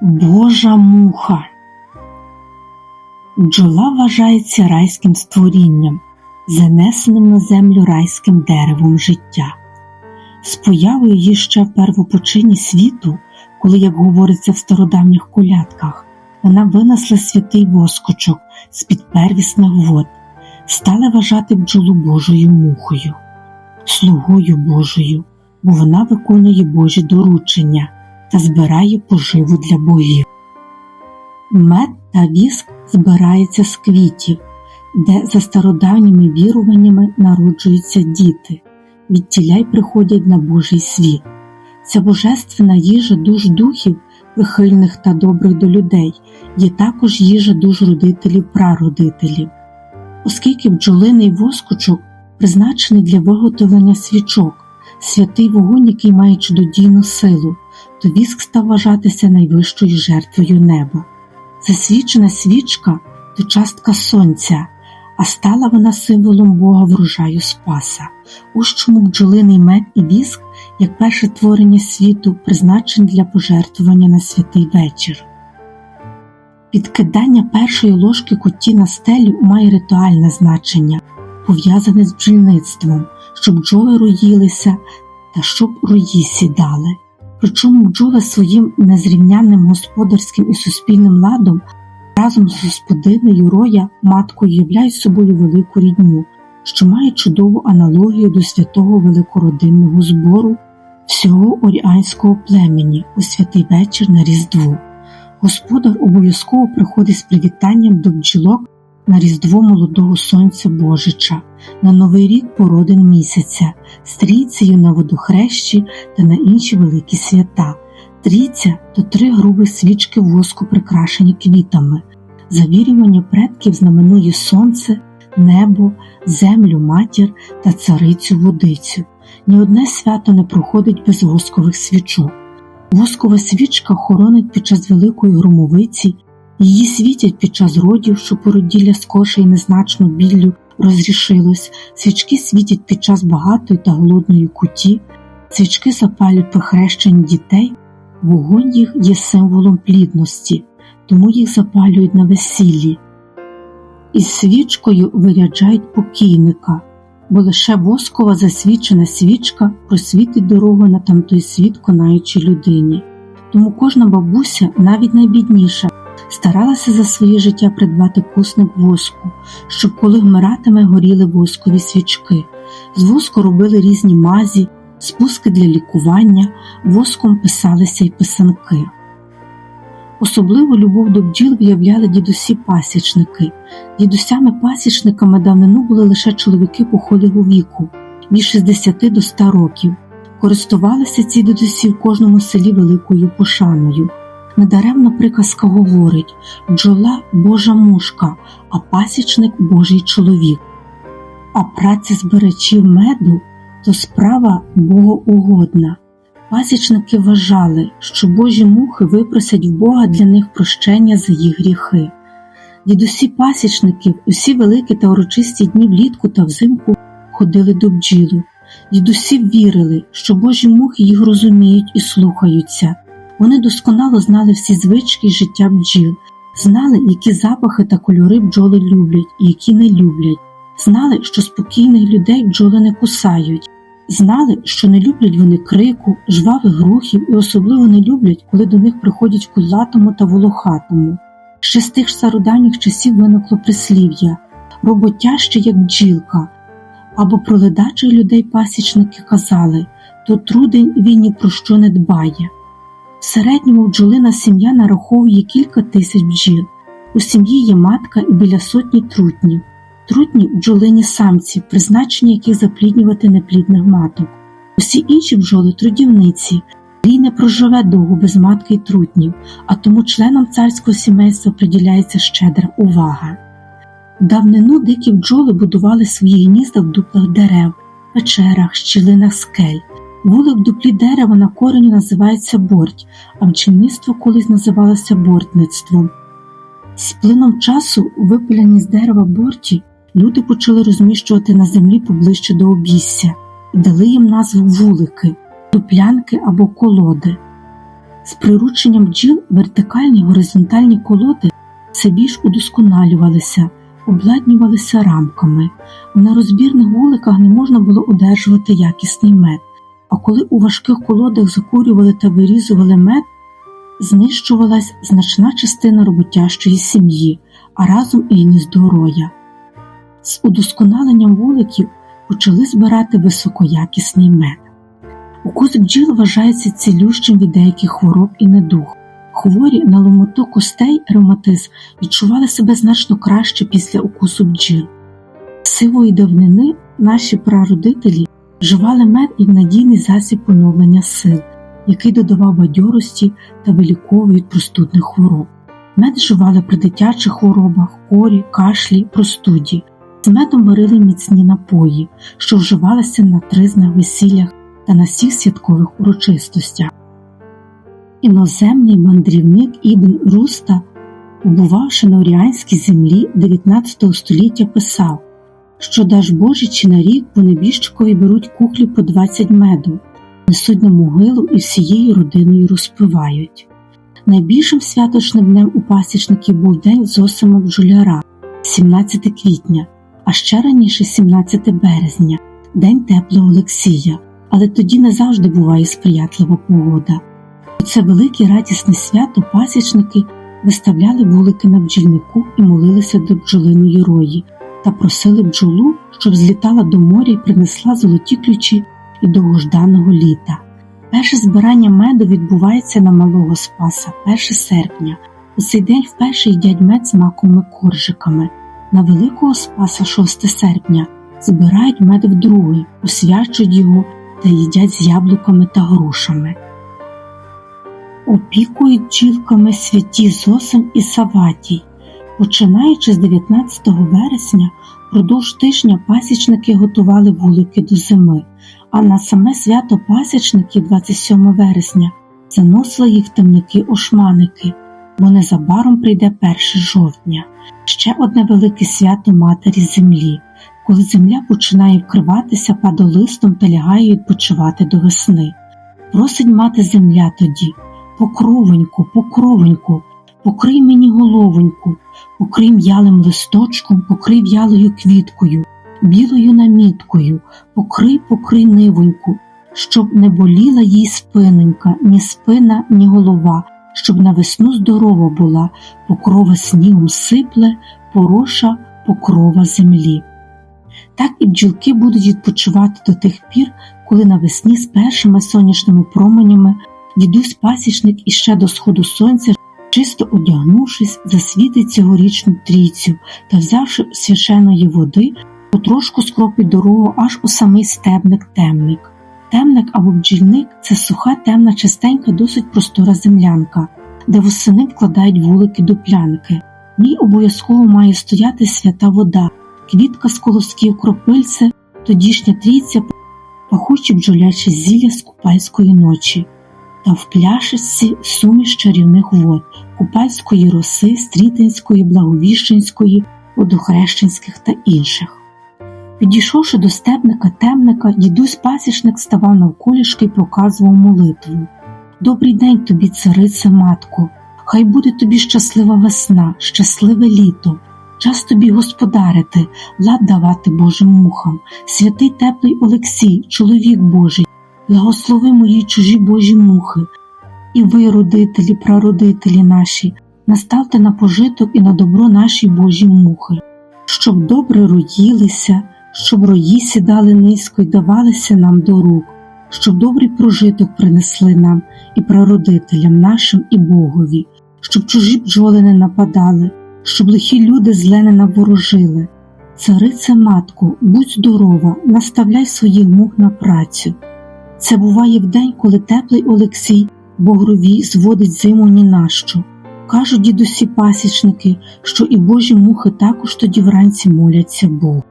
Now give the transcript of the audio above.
Божа муха. Бджола вважається райським створінням, занесеним на землю райським деревом життя. З появою її ще в первопочині світу, коли, як говориться в стародавніх колядках, вона винесла святий воскочок з-під первісних вод, стала вважати бджолу Божою мухою, слугою Божою, бо вона виконує Божі доручення та збирає поживу для богів. Мед та віск збирається з квітів, де за стародавніми віруваннями народжуються діти, відтіля й приходять на Божий світ. Ця божественна їжа душ духів, прихильних та добрих до людей, є також їжа душ родителів прародителів. Оскільки бджолиний воскочок призначений для виготовлення свічок, святий вогонь, який має чудодійну силу, то віск став вважатися найвищою жертвою неба. Засвічена свічка то частка сонця, а стала вона символом Бога врожаю Спаса. Ось чому бджолиний мед і віск, як перше творення світу, призначені для пожертвування на святий вечір. Підкидання першої ложки куті на стелю має ритуальне значення, пов'язане з бджільництвом, щоб бджоли роїлися та щоб рої сідали. Причому бджоли своїм незрівнянним господарським і суспільним ладом разом з господинею роя маткою являють собою велику рідню, що має чудову аналогію до святого великородинного збору всього оріанського племені у святий вечір на Різдво. Господар обов'язково приходить з привітанням до бджілок на Різдво молодого Сонця Божича, на Новий рік породин місяця, з трійцею на водохрещі та на інші великі свята. Трійця то три грубі свічки воску, прикрашені квітами. Завірювання предків знаменує сонце, небо, землю, матір та царицю водицю. Ні одне свято не проходить без воскових свічок. Воскова свічка хоронить під час великої громовиці, її світять під час родів, що породілля скорше і незначно біллю розрішилось, свічки світять під час багатої та голодної куті, свічки запалюють при хрещенні дітей, вогонь їх є символом плідності, тому їх запалюють на весіллі. Із свічкою виряджають покійника, бо лише воскова засвічена свічка просвітить дорогу на тамтой світ конаючій людині. Тому кожна бабуся, навіть найбідніша, старалася за своє життя придбати кусник воску, щоб коли вмиратиме горіли воскові свічки. З воску робили різні мазі, спуски для лікування, воском писалися й писанки. Особливу любов до бджіл виявляли дідусі пасічники. Дідусями-пасічниками давнину були лише чоловіки похилого віку від 60 до 100 років. Користувалися ці дідусі в кожному селі великою пошаною. Недаремно приказка говорить бджола Божа мушка, а пасічник Божий чоловік. А праця збирачів меду то справа богоугодна. Пасічники вважали, що божі мухи випросять в Бога для них прощення за їх гріхи. Дідусі пасічників усі великі та урочисті дні влітку та взимку ходили до бджілу. Дідусі вірили, що божі мухи їх розуміють і слухаються. Вони досконало знали всі звички життя бджіл, знали, які запахи та кольори бджоли люблять і які не люблять, знали, що спокійних людей бджоли не кусають, знали, що не люблять вони крику, жвавих рухів і особливо не люблять, коли до них приходять кудлатому та волохатому. Ще з тих стародавніх часів виникло прислів'я роботяще, як бджілка, або про ледачих людей пасічники казали то трудень він ні про що не дбає. В середньому бджолина сім'я нараховує кілька тисяч бджіл. У сім'ї є матка і біля сотні трутнів. Трутні бджолині самці, призначені яких запліднювати неплідних маток. Усі інші бджоли трудівниці, рій не проживе довго без матки й трутнів, а тому членам царського сімейства приділяється щедра увага. Давнину дикі бджоли будували свої гнізда в дуплах дерев, печерах, щілинах скель. Вулик в дуплі дерева на корені називається борть, а бджільництво колись називалося бортництвом. З плином часу, випиляні з дерева борті, люди почали розміщувати на землі поближче до обісся і дали їм назву вулики, дуплянки або колоди. З прирученням бджіл вертикальні горизонтальні колоди все більш удосконалювалися, обладнювалися рамками. У нерозбірних вуликах не можна було одержувати якісний мед, а коли у важких колодах закурювали та вирізували мед, знищувалась значна частина роботящої сім'ї, а разом і гніздо. З удосконаленням вуликів почали збирати високоякісний мед. Укус бджіл вважається цілющим від деяких хвороб і недуг. Хворі на ломоту костей ревматизм відчували себе значно краще після укусу бджіл. Сивої давнини наші прародителі вживали мед як надійний засіб поновлення сил, який додавав бадьорості та виліковував від простудних хвороб. Мед вживали при дитячих хворобах, корі, кашлі, простуді. З медом варили міцні напої, що вживалися на тризнах весіллях та на всіх святкових урочистостях. Іноземний мандрівник Ібн Руста, побувавши на Оріанській землі 19 століття, писав, що даж чи на рік по небіжчикові беруть кухлі по 20 меду, несуть на могилу і всією родиною розпивають. Найбільшим святочним днем у пасічників був день Зосима бджоляра, 17 квітня, а ще раніше 17 березня, день теплого Олексія, але тоді не завжди буває сприятлива погода. У це велике радісне свято пасічники виставляли вулики на бджільнику і молилися до бджолиної рої та просили бджолу, щоб злітала до моря і принесла золоті ключі і довгожданого літа. Перше збирання меду відбувається на малого спаса, 1 серпня. У цей день вперше їдять мед з маковими коржиками. На Великого Спаса, 6 серпня, збирають мед вдруге, освячують його та їдять з яблуками та грушами. Опікують бджілками святі Зосим і Саватій. Починаючи з 19 вересня, продовж тижня пасічники готували вулики до зими, а на саме свято пасічників 27 вересня заносили їх темники ошманики, бо незабаром прийде 1 жовтня, ще одне велике свято Матері Землі, коли земля починає вкриватися падолистом та лягає відпочивати до весни. Просить мати земля тоді, покровоньку, покровоньку, покрий мені головоньку, покрий м'ялим листочком, покрий в'ялою квіткою, білою наміткою, покрий, покрий нивоньку, щоб не боліла їй спиненька, ні спина, ні голова, щоб на весну здорова була, покрова снігом сипле, пороша покрова землі. Так і бджілки будуть відпочивати до тих пір, коли навесні з першими сонячними променями дідусь пасічник іще до сходу сонця, чисто одягнувшись, засвітить цьогорічну трійцю та, взявши священої води, потрошку скропить дорогу аж у самий стебник-темник. Темник або бджільник це суха, темна, чистенька, досить простора землянка, де восени вкладають вулики до плянки. В ній обов'язково має стояти свята вода, квітка з колосків, кропильце, тодішня трійця, пахучі бджолячі зілля з купальської ночі, та в пляшечці суміш чарівних вод, купальської роси, стрітинської, благовіщенської, водохрещенських та інших. Підійшовши до стебника темника, дідусь пасічник ставав навколішки й проказував молитву. Добрий день тобі, царице, матко, хай буде тобі щаслива весна, щасливе літо, час тобі господарити, лад давати Божим мухам, святий теплий Олексій, чоловік Божий, благослови мої чужі Божі мухи, і ви, родителі, прародителі наші, наставте на пожиток і на добро наші Божі мухи, щоб добре роїлися, щоб рої сідали низько й давалися нам до рук, щоб добрий прожиток принесли нам і прародителям нашим і Богові, щоб чужі бджоли не нападали, щоб лихі люди зле не наворожили. Царице матку, будь здорова, наставляй своїх мух на працю. Це буває в день, коли теплий Олексій Богровій зводить зиму ні на що. Кажуть дідусі пасічники, що і божі мухи також тоді вранці моляться Богу.